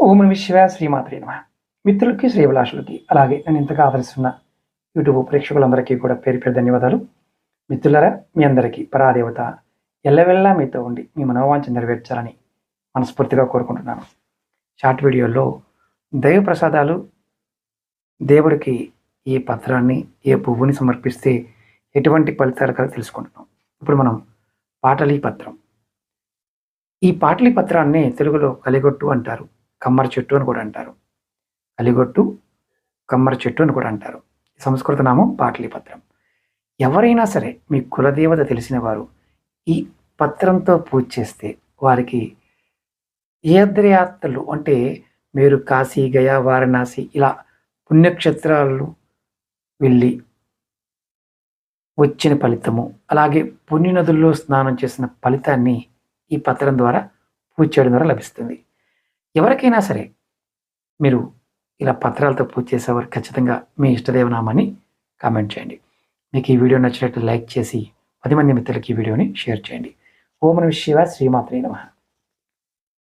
ఓం నమ శివ శ్రీమాత్రి నమ. మిత్రులకి శ్రీభిలాషులకి అలాగే నేను ఇంతగా ఆదరిస్తున్న యూట్యూబ్ ప్రేక్షకులందరికీ కూడా పేరు పేరు ధన్యవాదాలు. మిత్రులరా మీ అందరికీ పరాదేవత ఎల్లవెల్లా మీతో ఉండి మీ మనోవాంఛ నెరవేర్చాలని మనస్ఫూర్తిగా కోరుకుంటున్నాను. షార్ట్ వీడియోలో దైవ ప్రసాదాలు దేవుడికి ఏ పత్రాన్ని ఏ పువ్వుని సమర్పిస్తే ఎటువంటి ఫలితాలు కల తెలుసుకుంటున్నాం. ఇప్పుడు మనం పాటలీ పత్రం ఈ పాటలీ పత్రాన్ని తెలుగులో కలిగొట్టు అంటారు. కమ్మర చెట్టు అని కూడా అంటారు. కలిగొట్టు కమ్మర చెట్టు అని కూడా అంటారు. సంస్కృత నామం పాటలీపత్రం. ఎవరైనా సరే మీ కులదేవత తెలిసిన వారు ఈ పత్రంతో పూజ చేస్తే వారికి ఏద్రయాత్రలు అంటే మీరు కాశీ గయా వారణాసి ఇలా పుణ్యక్షేత్రాలు వెళ్ళి వచ్చిన ఫలితము అలాగే పుణ్యనదుల్లో స్నానం చేసిన ఫలితాన్ని ఈ పత్రం ద్వారా పూజ చేయడం ద్వారా లభిస్తుంది. ఎవరికైనా సరే మీరు ఇలా పత్రాలతో పూజ చేసేవారు ఖచ్చితంగా మీ ఇష్టదేవనామాన్ని కామెంట్ చేయండి. మీకు ఈ వీడియో నచ్చినట్టు లైక్ చేసి పది మంది మిత్రులకి ఈ వీడియోని షేర్ చేయండి. ఓం నమ శివ శ్రీమాత్రే నమ.